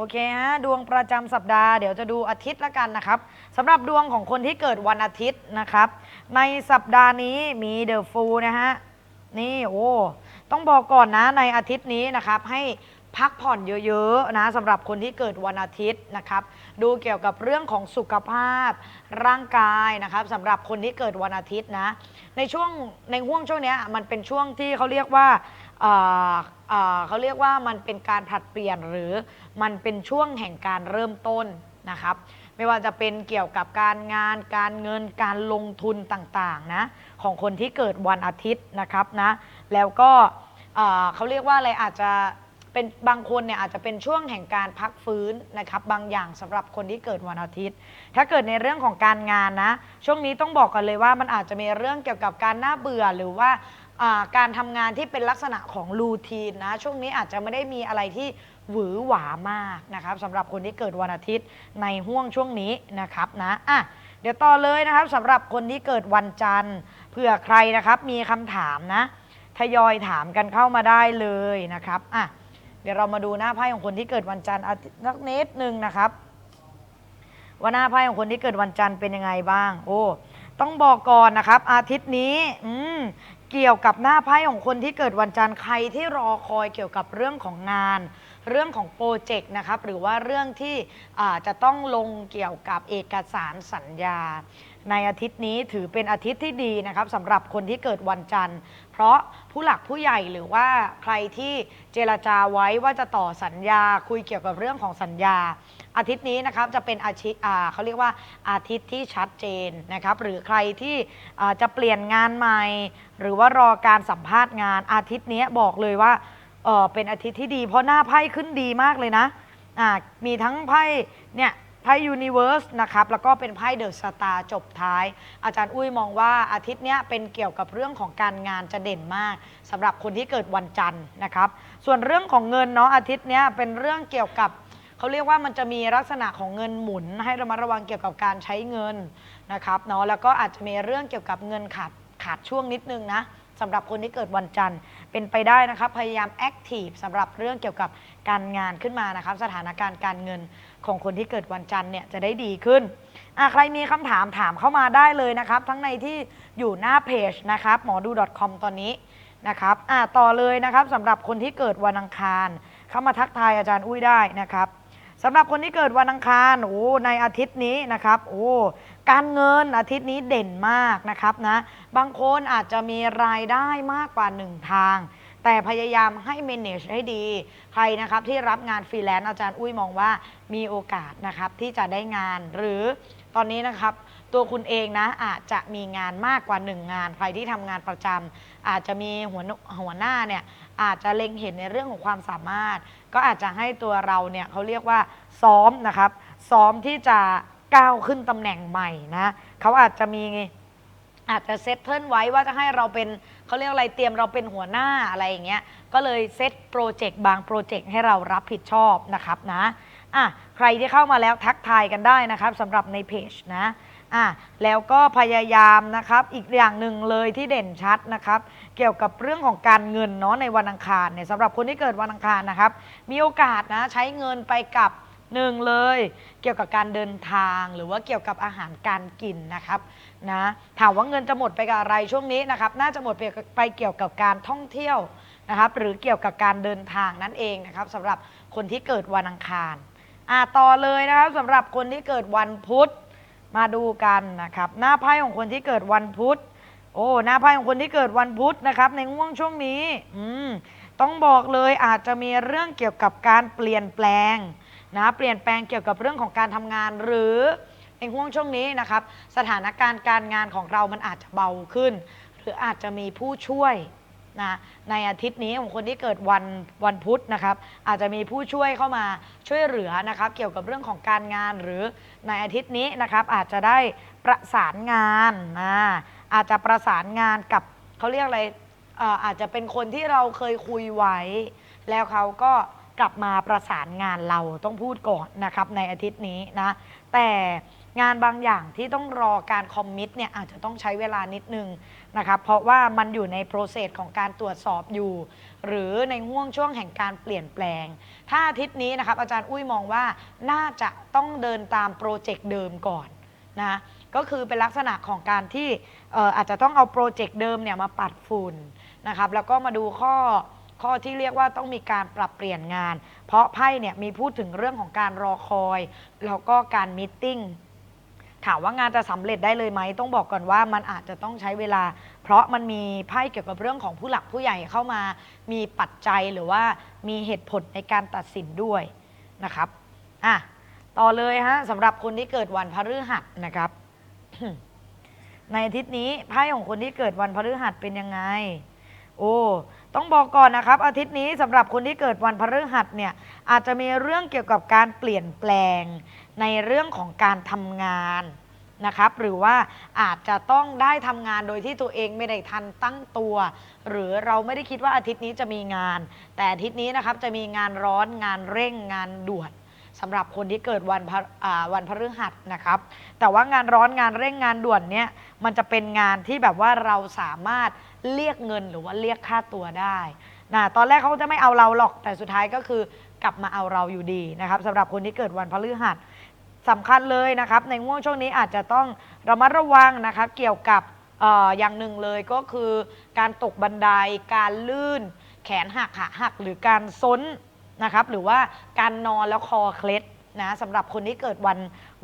โอเคฮะดวงประจำสัปดาห์เดี๋ยวจะดูอาทิตย์ละกันนะครับสำหรับดวงของคนที่เกิดวันอาทิตย์นะครับ ในสัปดาห์นี้มีเดอะฟูนะฮะนี่โอ้ต้องบอกก่อนนะในอาทิตย์นี้นะครับให้พักผ่อนเยอะๆนะสำหรับคนที่เกิดวันอาทิตย์นะครับ ดูเกี่ยวกับเรื่องของสุขภาพร่างกายนะครับสำหรับคนที่เกิดวันอาทิตย์นะ ในช่วงในห่วงช่วงเนี้ยมันเป็นช่วงที่เขาเรียกว่า เอ่อเอ่อเขาเรียกว่ามันเป็นการผลัดเปลี่ยนหรือมันเป็นช่วงแห่งการเริ่มต้นนะครับ ไม่ว่าจะเป็นเกี่ยวกับการงาน การเงินการลงทุนต่างๆนะของคนที่เกิดวันอาทิตย์นะครับนะแล้วก็เอ่อเขาเรียกว่าอะไรอาจจะเป็นบางคนเนี่ยอาจจะเป็นช่วงแห่งการพักฟื้นนะครับ บางอย่างสำหรับคนที่เกิดวันอาทิตย์ ถ้าเกิดในเรื่องของการงานนะ ช่วงนี้ต้องบอกกันเลยว่ามันอาจจะมีเรื่องเกี่ยวกับการน่าเบื่อหรือว่า อ่าการทำงานที่เป็นลักษณะของรูทีนนะ ช่วงนี้อาจจะไม่ได้มีอะไรที่หวือหวามากนะครับสำหรับคนที่เกิดวันอาทิตย์ในห่วงช่วงนี้นะครับนะอะเดี๋ยวต่อเลยนะครับสำหรับคนที่เกิดวันจันทร์เผื่อใครนะครับมีคำถามนะ ทยอยถามกันเข้ามาได้เลยนะครับอะเดี๋ยวเรามาดูหน้าไพ่ของคนที่เกิดวันจันทร์อาทิตย์สักนิดหนึ่งนะครับว่าหน้าไพ่ของคนที่เกิดวันจันทร์เป็นยังไงบ้าง โอ้ต้องบอกก่อนนะครับ อาทิตย์นี้อืม เกี่ยวกับหน้าไพ่ของคนที่เกิดวันจันทร์ใครที่รอคอยเกี่ยวกับเรื่องของงาน เรื่องของโปรเจกต์นะครับหรือว่าเรื่องที่อ่าจะต้องลงเกี่ยวกับเอกสารสัญญา ในอาทิตย์นี้ถือเป็นอาทิตย์ที่ดีนะครับสำหรับคนที่เกิดวันจันทร์ เพราะผู้หลักผู้ใหญ่หรือว่าใครที่เจรจาไว้ว่าจะต่อสัญญาคุยเกี่ยวกับเรื่องของสัญญา อาทิตย์นี้นะครับจะเป็นอาทิตย์อ่าเขาเรียกว่าอาทิตย์ที่ชัดเจนนะครับ หรือใครที่อ่าจะเปลี่ยนงานใหม่ หรือว่ารอการสัมภาษณ์งานอาทิตย์นี้บอกเลยว่าเออเป็นอาทิตย์ที่ดี เพราะหน้าไพ่ขึ้นดีมากเลยนะอ่ามีทั้งไพ่เนี่ยไพ่ยูนิเว r ร์สนะครับ แล้วก็เป็นไพ่เดอะสตาร์จบท้าย อาจารย์อุ้ยมองว่าอาทิตย์เนี้ยเป็นเกี่ยวกับเรื่องของการงานจะเด่นมากสำหรับคนที่เกิดวันจันทร์นะครับ ส่วนเรื่องของเงินเนาะอาทิตย์เนี้ยเป็นเรื่องเกี่ยวกับ เขาเรียกว่ามันจะมีลักษณะของเงินหมุน ให้ระมัดระวังเกี่ยวกับการใช้เงินนะครับเนาะแล้วก็อาจจะมีเรื่องเกี่ยวกับเงินขาดขาดช่วงนิดนึงนะสำหรับคนที่เกิดวันจันทร์เป็นไปได้นะครับพยายามแอคทีฟสำหรับเรื่องเกี่ยวกับการงานขึ้นมานะครับ สถานการณ์การเงินของคนที่เกิดวันจันทร์เนี่ยจะได้ดีขึ้นอะใครมีคำถามถามเข้ามาได้เลยนะครับ ทั้งในที่อยู่หน้าเพจนะครับหมอดู .com ตอนนี้นะครับอะต่อเลยนะครับสำหรับคนที่เกิดวันอังคาร เข้ามาทักทายอาจารย์อุ้ยได้นะครับ สำหรับคนที่เกิดวันอังคารโอ้ในอาทิตย์นี้นะครับโอ้การเงินอาทิตย์นี้เด่นมากนะครับนะบางคนอาจจะมีรายได้มากกว่าหนึ่งทาง แต่พยายามให้ manage ให้ดี ใครนะครับที่รับงานฟรีแลนซ์อาจารย์อุ้ยมองว่ามีโอกาสนะครับที่จะได้งานหรือตอนนี้นะครับ ตัวคุณเองนะอาจจะมีงานมากกว่า 1 งาน ใครที่ทำงานประจำอาจจะมีหัวหนหัวหน้าเนี่ยอาจจะเล็งเห็นในเรื่องของความสามารถ ก็อาจจะให้ตัวเราเนี่ยเขาเรียกว่าซ้อมนะครับ ซ้อมที่จะก้าวขึ้นตำแหน่งใหม่นะเขาอาจจะมีอาจจะเซตเทิลไว้ว่าจะให้เราเป็น เขาเรียกอะไรเตรียมเราเป็นหัวหน้าอะไรอย่างเงี้ยก็เลยเซตโปรเจกต์บางโปรเจกต์ให้เรารับผิดชอบนะครับนะอะใครที่เข้ามาแล้วทักทายกันได้นะครับสำหรับในเพจนะอะแล้วก็พยายามนะครับอีกอย่างหนึ่งเลยที่เด่นชัดนะครับ เกี่ยวกับเรื่องของการเงินเนาะในวันอังคารเนี่ยสำหรับคนที่เกิดวันอังคารนะครับ มีโอกาสนะใช้เงินไปกับ หนึ่งเลยเกี่ยวกับการเดินทางหรือว่าเกี่ยวกับอาหารการกินนะครับนะถามว่าเงินจะหมดไปกับอะไรช่วงนี้นะครับ น่าจะหมดไปไปเกี่ยวกับการท่องเที่ยวนะครับ หรือเกี่ยวกับการเดินทางนั่นเองนะครับสำหรับคนที่เกิดวันอังคารอะต่อเลยนะครับสำหรับคนที่เกิดวันพุธมาดูกันนะครับ หน้าไพ่ของคนที่เกิดวันพุธโอ้หน้าไพ่ของคนที่เกิดวันพุธนะครับ ในง่วงช่วงนี้อืมต้องบอกเลยอาจจะมีเรื่องเกี่ยวกับการเปลี่ยนแปลง นะเปลี่ยนแปลงเกี่ยวกับเรื่องของการทำงานหรือในห่วงช่วงนี้นะครับ สถานการณ์การงานของเรามันอาจจะเบาขึ้น หรืออาจจะมีผู้ช่วยนะในอาทิตย์นี้ของคนที่เกิดวันวันพุธนะครับ อาจจะมีผู้ช่วยเข้ามาช่วยเหลือนะครับ เกี่ยวกับเรื่องของการงานหรือในอาทิตย์นี้นะครับ อาจจะได้ประสานงานนะอาจจะประสานงานกับเขาเรียกอะไรอาจจะเป็นคนที่เราเคยคุยไว้ แล้วเขาก็ กลับมาประสานงานเราต้องพูดก่อนนะครับในอาทิตย์นี้นะ แต่งานบางอย่างที่ต้องรอการคอมมิตเนี่ยอาจจะต้องใช้เวลานิดนึงนะครับเพราะว่ามันอยู่ในโปรเซสของการตรวจสอบอยู่ หรือในห่วงช่วงแห่งการเปลี่ยนแปลง ถ้าอาทิตย์นี้นะครับอาจารย์อุ้ยมองว่าน่าจะต้องเดินตามโปรเจกต์เดิมก่อนนะก็คือเป็นลักษณะของการที่อาจจะต้องเอาโปรเจกต์เดิมเนี่ยมาปัดฝุ่นนะครับแล้วก็มาดูข้อ ข้อที่เรียกว่าต้องมีการปรับเปลี่ยนงาน เพราะไพ่เนี่ยมีพูดถึงเรื่องของการรอคอย แล้วก็การมิทติ้งถามว่างานจะสำเร็จได้เลยไหมต้องบอกก่อนว่ามันอาจจะต้องใช้เวลา เพราะมันมีไพ่เกี่ยวกับเรื่องของผู้หลักผู้ใหญ่เข้ามา มีปัจจัยหรือว่ามีเหตุผลในการตัดสินด้วยนะครับอะต่อเลยฮะสำหรับคนที่เกิดวันพฤหัสนะครับ ในอาทิตย์นี้ไพ่ของคนที่เกิดวันพฤหัสเป็นยังไง โอ้ ต้องบอกก่อนนะครับ อาทิตย์นี้สำหรับคนที่เกิดวันพฤหัสเนี่ยอาจจะมีเรื่องเกี่ยวกับการเปลี่ยนแปลงในเรื่องของการทำงานนะครับหรือว่าอาจจะต้องได้ทำงานโดยที่ตัวเองไม่ได้ทันตั้งตัว หรือเราไม่ได้คิดว่าอาทิตย์นี้จะมีงาน แต่อาทิตย์นี้นะครับจะมีงานร้อนงานเร่งงานด่วน สำหรับคนที่เกิดวันพฤอ่าวันพฤหัสนะครับ แต่ว่างานร้อนงานเร่งงานด่วนเนี่ยมันจะเป็นงานที่แบบว่าเราสามารถเรียกเงินหรือว่าเรียกค่าตัวได้นะตอนแรกเขาจะไม่เอาเราหรอกแต่สุดท้ายก็คือกลับมาเอาเราอยู่ดีนะครับสำหรับคนที่เกิดวันพฤหัสสำคัญเลยนะครับ ในง่วงช่วงนี้อาจจะต้องระมัดระวังนะครับเกี่ยวกับเอออย่างหนึ่งเลยก็คือการตกบันไดการลื่น แขนหักขาหักหรือการซ้น นะครับ หรือว่าการนอนแล้วคอเคล็ดนะสำหรับคนที่เกิดวัน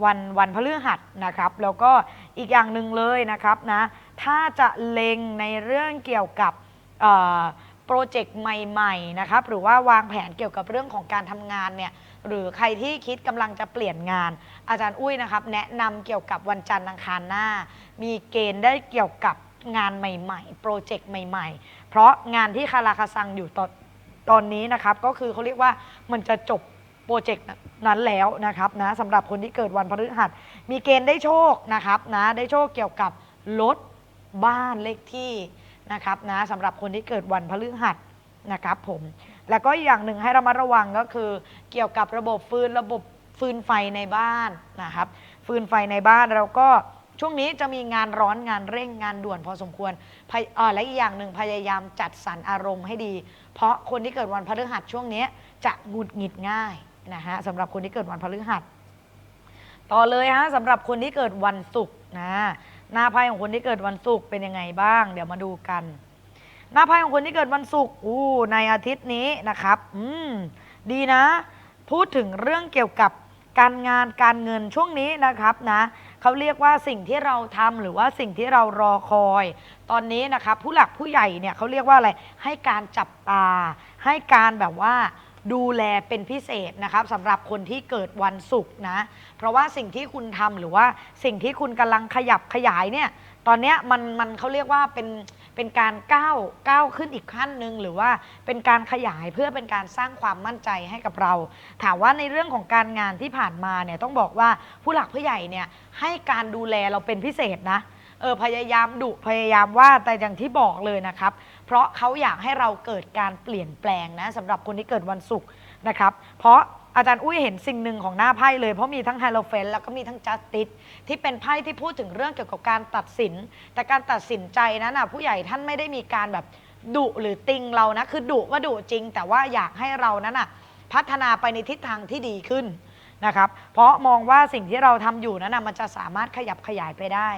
วันวันพฤหัสนะครับ แล้วก็อีกอย่างหนึ่งเลยนะครับนะถ้าจะเล็งในเรื่องเกี่ยวกับโปรเจกต์ใหม่ๆนะครับหรือว่าวางแผนเกี่ยวกับเรื่องของการทำงานเนี่ยหรือใครที่คิดกำลังจะเปลี่ยนงาน อาจารย์อุ้ยนะครับ แนะนำเกี่ยวกับวันจันทร์อังคารหน้า มีเกณฑ์ได้เกี่ยวกับงานใหม่ ๆ โปรเจกต์ใหม่ ๆ เพราะงานที่คาราคาซังอยู่ตอน ตอนนี้นะครับก็คือเขาเรียกว่ามันจะจบโปรเจกต์นั้นแล้วนะครับนะสำหรับคนที่เกิดวันพฤหัส มีเกณฑ์ได้โชคนะครับนะได้โชคเกี่ยวกับรถบ้านเลขที่นะครับนะสำหรับคนที่เกิดวันพฤหัสนะครับผมแล้วก็อย่างหนึ่งให้เรามาระวังก็คือ เกี่ยวกับระบบฟืนระบบฟืนไฟในบ้านนะครับฟืนไฟในบ้านแล้วก็ ช่วงนี้จะมีงานร้อนงานเร่งงานด่วนพอสมควรพยเอ่อและอีกอย่างหนึ่งพยายามจัดสรรอารมณ์ให้ดี เพราะคนที่เกิดวันพฤหัสช่วงนี้จะหงุดหงิดง่ายนะฮะสำหรับคนที่เกิดวันพฤหัส ต่อเลยฮะสำหรับคนที่เกิดวันศุกร์นะหน้าไพ่ของคนที่เกิดวันศุกร์เป็นยังไงบ้าง เดี๋ยวมาดูกัน หน้าไพ่ของคนที่เกิดวันศุกร์อู้ในอาทิตย์นี้นะครับ อืมดีนะ พูดถึงเรื่องเกี่ยวกับการงานการเงินช่วงนี้นะครับนะ เขาเรียกว่าสิ่งที่เราทำหรือว่าสิ่งที่เรารอคอย ตอนนี้นะคะผู้หลักผู้ใหญ่เนี่ยเขาเรียกว่าอะไรให้การจับตา ให้การแบบว่าดูแลเป็นพิเศษนะครับสำหรับคนที่เกิดวันศุกร์นะ เพราะว่าสิ่งที่คุณทำหรือว่าสิ่งที่คุณกำลังขยับขยายเนี่ยตอนเนี้ยมันมันเขาเรียกว่าเป็น เป็นการก้าวก้าวขึ้นอีกขั้นหนึ่งหรือว่าเป็นการขยายเพื่อเป็นการสร้างความมั่นใจให้กับเรา ถามว่าในเรื่องของการงานที่ผ่านมาเนี่ยต้องบอกว่าผู้หลักผู้ใหญ่เนี่ยให้การดูแลเราเป็นพิเศษนะเออพยายามดุพยายามว่าแต่อย่างที่บอกเลยนะครับ เพราะเขาอยากให้เราเกิดการเปลี่ยนแปลงนะสำหรับคนที่เกิดวันศุกร์นะครับ เพราะอาจารย์อุ้ยเห็นสิ่งหนึ่งของหน้าไพ่เลย เพราะมีทั้งไฮโลเฟนแล้วก็มีทั้งจัสติสที่เป็นไพ่ที่พูดถึงเรื่องเกี่ยวกับการตัดสิน แต่การตัดสินใจนั้นนะผู้ใหญ่ท่านไม่ได้มีการแบบดุหรือติงเรานะคือดุก็ดุจริง แต่ว่าอยากให้เรานั้นน่ะพัฒนาไปในทิศทางที่ดีขึ้น นะครับ เพราะมองว่าสิ่งที่เราทำอยู่นั้นนะมันจะสามารถขยับขยายไปได้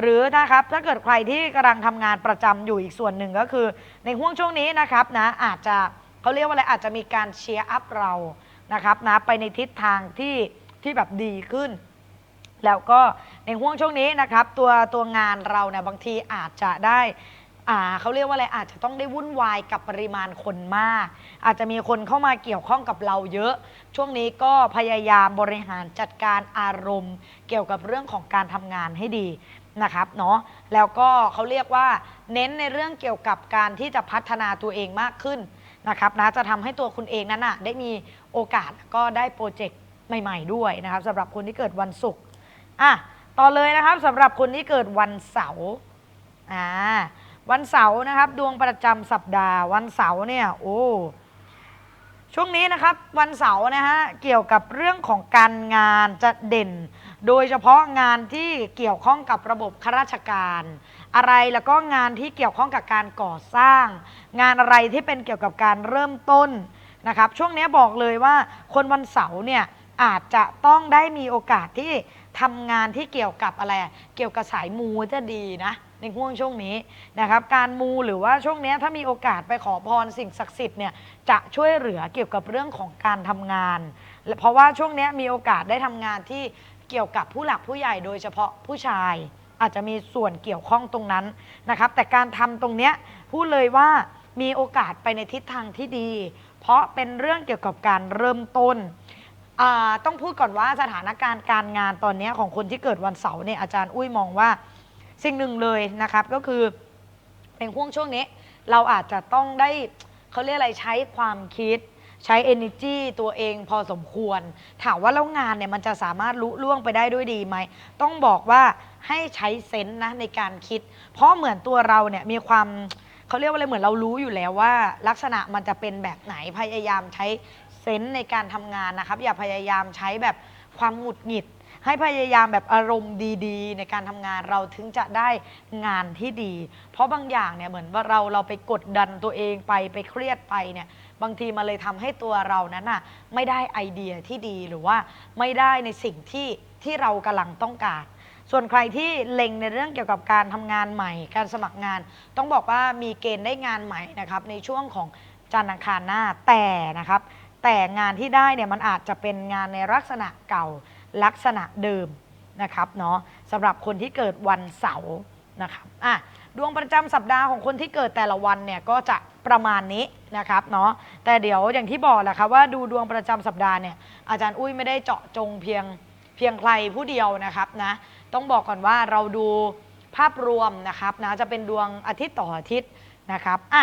หรือนะครับถ้าเกิดใครที่กำลังทำงานประจำอยู่อีกส่วนหนึ่งก็คือ ในห่วงช่วงนี้นะครับนะอาจจะเขาเรียกว่าอะไรอาจจะมีการเชียร์อัพเรานะครับนะไปในทิศทางที่ที่แบบดีขึ้น แล้วก็ในห่วงช่วงนี้นะครับ ตัวตัวงานเราเนี่ยบางทีอาจจะได้ อ่าเขาเรียกว่าอะไรอาจจะต้องได้วุ่นวายกับปริมาณคนมาก อาจจะมีคนเข้ามาเกี่ยวข้องกับเราเยอะ ช่วงนี้ก็พยายามบริหารจัดการอารมณ์ เกี่ยวกับเรื่องของการทำงานให้ดีนะครับเนาะแล้วก็เขาเรียกว่าเน้นในเรื่องเกี่ยวกับการที่จะพัฒนาตัวเองมากขึ้นนะครับนะจะทำให้ตัวคุณเองนั้นนะได้มีโอกาสก็ได้โปรเจกต์ใหม่ ๆ ด้วยนะครับสำหรับคนที่เกิดวันศุกร์อะต่อเลยนะครับสำหรับคนที่เกิดวันเสาร์อ่า วันเสาร์นะครับ ดวงประจำสัปดาห์ วันเสาร์เนี่ยโอ้ช่วงนี้นะครับวันเสาร์นะฮะเกี่ยวกับเรื่องของการงานจะเด่น โดยเฉพาะงานที่เกี่ยวข้องกับระบบข้าราชการ อะไรแล้วก็งานที่เกี่ยวข้องกับการก่อสร้าง งานอะไรที่เป็นเกี่ยวกับการเริ่มต้นนะครับ ช่วงนี้บอกเลยว่าคนวันเสาร์เนี่ยอาจจะต้องได้มีโอกาสที่ทำงานที่เกี่ยวกับอะไร เกี่ยวกับสายมูจะดีนะ ในห่วงช่วงนี้นะครับ การมูหรือว่าช่วงนี้ถ้ามีโอกาสไปขอพรสิ่งศักดิ์สิทธิ์เนี่ยจะช่วยเหลือเกี่ยวกับเรื่องของการทำงานเพราะว่าช่วงนี้มีโอกาสได้ทำงานที่เกี่ยวกับผู้หลักผู้ใหญ่โดยเฉพาะผู้ชาย อาจจะมีส่วนเกี่ยวข้องตรงนั้นนะครับ แต่การทำตรงเนี้ยพูดเลยว่ามีโอกาสไปในทิศทางที่ดี เพราะเป็นเรื่องเกี่ยวกับการเริ่มต้น อ่าต้องพูดก่อนว่าสถานการณ์การงานตอนเนี้ยของคนที่เกิดวันเสาร์เนี่ยอาจารย์อุ้ยมองว่า สิ่งหนึ่งเลยนะครับก็คือเป็นห่วงช่วงนี้ เราอาจจะต้องได้เขาเรียกอะไรใช้ความคิด ใช้ energy ตัวเองพอสมควร ถามว่าแล้วงานเนี่ยมันจะสามารถลุล่วงไปได้ด้วยดีไหม ต้องบอกว่าให้ใช้เซนส์นะในการคิด เพราะเหมือนตัวเราเนี่ยมีความเขาเรียกว่าอะไรเหมือนเรารู้อยู่แล้วว่า ลักษณะมันจะเป็นแบบไหนพยายามใช้เซนส์ในการทำงานนะครับ อย่าพยายามใช้แบบความหงุดหงิด ให้พยายามแบบอารมณ์ดีๆ ในการทำงานเราถึงจะได้งานที่ดี เพราะบางอย่างเนี่ยเหมือนว่าเราเราไปกดดันตัวเองไปไปเครียดไปเนี่ยบางทีมันเลยทำให้ตัวเรานั้นน่ะไม่ได้ไอเดียที่ดีหรือว่าไม่ได้ในสิ่งที่ที่เรากำลังต้องการ ส่วนใครที่เล็งในเรื่องเกี่ยวกับการทำงานใหม่ การสมัครงาน ต้องบอกว่ามีเกณฑ์ได้งานใหม่นะครับในช่วงของจันทร์อังคารหน้าแต่นะครับ แต่งานที่ได้เนี่ยมันอาจจะเป็นงานในลักษณะเก่า ลักษณะเดิมนะครับเนาะสำหรับคนที่เกิดวันเสาร์นะครับอะดวงประจำสัปดาห์ของคนที่เกิดแต่ละวันเนี่ยก็จะประมาณนี้นะครับเนาะแต่เดี๋ยวอย่างที่บอกแหละครับว่าดูดวงประจำสัปดาห์เนี่ยอาจารย์อุ้ยไม่ได้เจาะจงเพียงเพียงใครผู้เดียวนะครับนะต้องบอกก่อนว่าเราดูภาพรวมนะครับนะจะเป็นดวงอาทิตย์ต่ออาทิตย์นะครับอะ